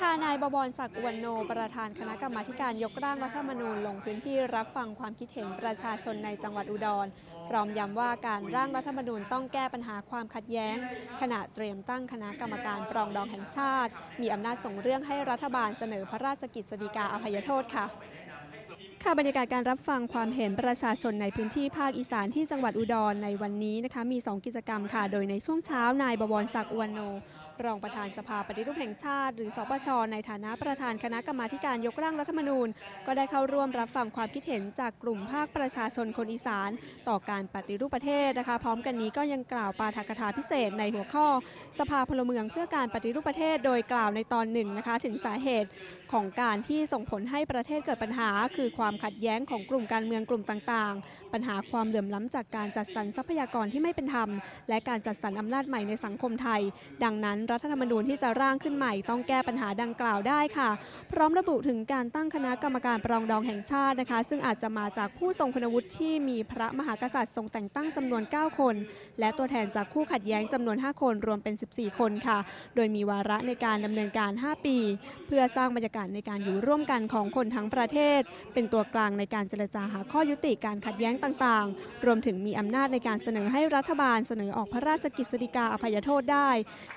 ค่ะนายบวรศักดิ์อุวันโน ประธานคณะกรรมาการยกร่างรัฐธรรมนูญลงพื้นที่รับฟังความคิดเห็นประชาชนในจังหวัดอุดร พร้อมย้ำว่าการร่างรัฐธรรมนูญต้องแก้ปัญหาความขัดแย้ง ขณะเตรียมตั้งคณะกรรมการปรองดองแห่งชาติ มีอำนาจส่งเรื่องให้รัฐบาลเสนอพระราชกิจสีกาอภัยโทษค่ะค่ะบรรยากาศการรับฟังความเห็นประชาชนในพื้นที่ภาคอีสานที่จังหวัดอุดรในวันนี้นะคะมี 2 กิจกรรมค่ะ โดยในช่วงเช้านายบวรศักดิ์อุวันโน รองประธานสภาปฏิรูปแห่งชาติ หรือสปชในฐานะประธานคณะกรรมาการยกร่างรัฐธรรมนูญ ก็ได้เข้าร่วมรับฟังความคิดเห็นจากกลุ่มภาคประชาชนคนอีสาน ต่อการปฏิรูปประเทศนะคะ พร้อมกันนี้ก็ยังกล่าวปาฐกถาพิเศษในหัวข้อ สภาพลเมืองเพื่อการปฏิรูปประเทศโดยกล่าวในตอนหนึ่งนะคะ ถึงสาเหตุของการที่ส่งผลให้ประเทศเกิดปัญหา คือความขัดแย้งของกลุ่มการเมืองกลุ่มต่างๆ ปัญหาความเหลื่อมล้ำจากการจัดสรรทรัพยากรที่ไม่เป็นธรรม และการจัดสรรอำนาจใหม่ในสังคมไทย ดังนั้นรัฐธรรมนูญที่จะร่างขึ้นใหม่ต้องแก้ปัญหาดังกล่าวได้ค่ะ พร้อมระบุถึงการตั้งคณะกรรมการปรองดองแห่งชาตินะคะ ซึ่งอาจจะมาจากผู้ทรงคุณวุฒิที่มีพระมหากษัตริย์ทรงแต่งตั้งจำนวน 9 คน และตัวแทนจากคู่ขัดแย้งจำนวน 5 คนรวมเป็น 14 คนค่ะ โดยมีวาระในการดำเนินการ 5 ปี เพื่อสร้างบรรยากาศในการอยู่ร่วมกันของคนทั้งประเทศ เป็นตัวกลางในการเจรจาหาข้อยุติการขัดแย้งต่างๆ รวมถึงมีอำนาจในการเสนอให้รัฐบาลเสนอออกพระราชกิจสีกาอภัยโทษได้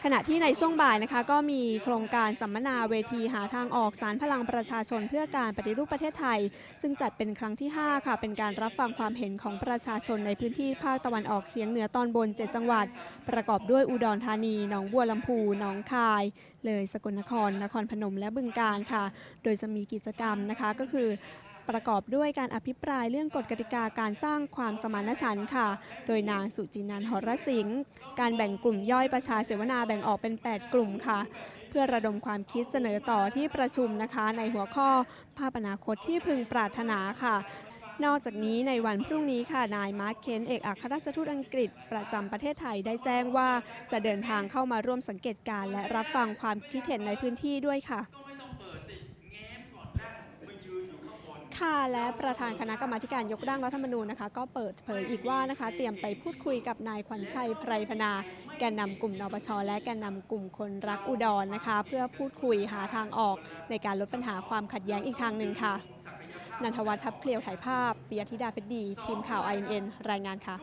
ขณะที่ในช่วงบ่ายนะคะ ก็มีโครงการสัมมนาเวทีหาทางออกสารพลังประชาชนเพื่อการปฏิรูปประเทศไทย ซึ่งจัดเป็นครั้งที่ 5 ค่ะ เป็นการรับฟังความเห็นของประชาชนในพื้นที่ภาคตะวันออกเฉียงเหนือตอนบน 7 จังหวัด ประกอบด้วยอุดรธานีหนองบัวลำพูหนองคาย เลยสกลนคร นครพนมและบึงกาฬค่ะ โดยจะมีกิจกรรมนะคะก็คือ ประกอบด้วยการอภิปรายเรื่องกฎกติกาการสร้างความสมานฉันท์ค่ะ โดยนางสุจินันหรสิงห์การแบ่งกลุ่มย่อยประชาเสวนาแบ่งออกเป็น 8 กลุ่มค่ะ เพื่อระดมความคิดเสนอต่อที่ประชุมนะคะ ในหัวข้อภาพอนาคตที่พึงปรารถนาค่ะนอกจากนี้ในวันพรุ่งนี้ค่ะ นายมาร์คเคนเอกอัครราชทูตอังกฤษ ประจำประเทศไทยได้แจ้งว่าจะเดินทางเข้ามาร่วมสังเกตการณ์และรับฟังความคิดเห็นในพื้นที่ด้วยค่ะ ค่ะและประธานคณะกรรมาการยกร่างรัฐธรรมนูญนะคะ ก็เปิดเผยอีกว่านะคะ เตรียมไปพูดคุยกับนายขวัญชัยไพรพนา แกนนำกลุ่มนปช และแกนนำกลุ่มคนรักอุดรนะคะ เพื่อพูดคุยหาทางออก ในการลดปัญหาความขัดแย้งอีกทางหนึ่งค่ะ นันทวัฒน์ทับเคลียวถ่ายภาพปิยธิดาเพชรดี ทีมข่าว INN รายงานค่ะ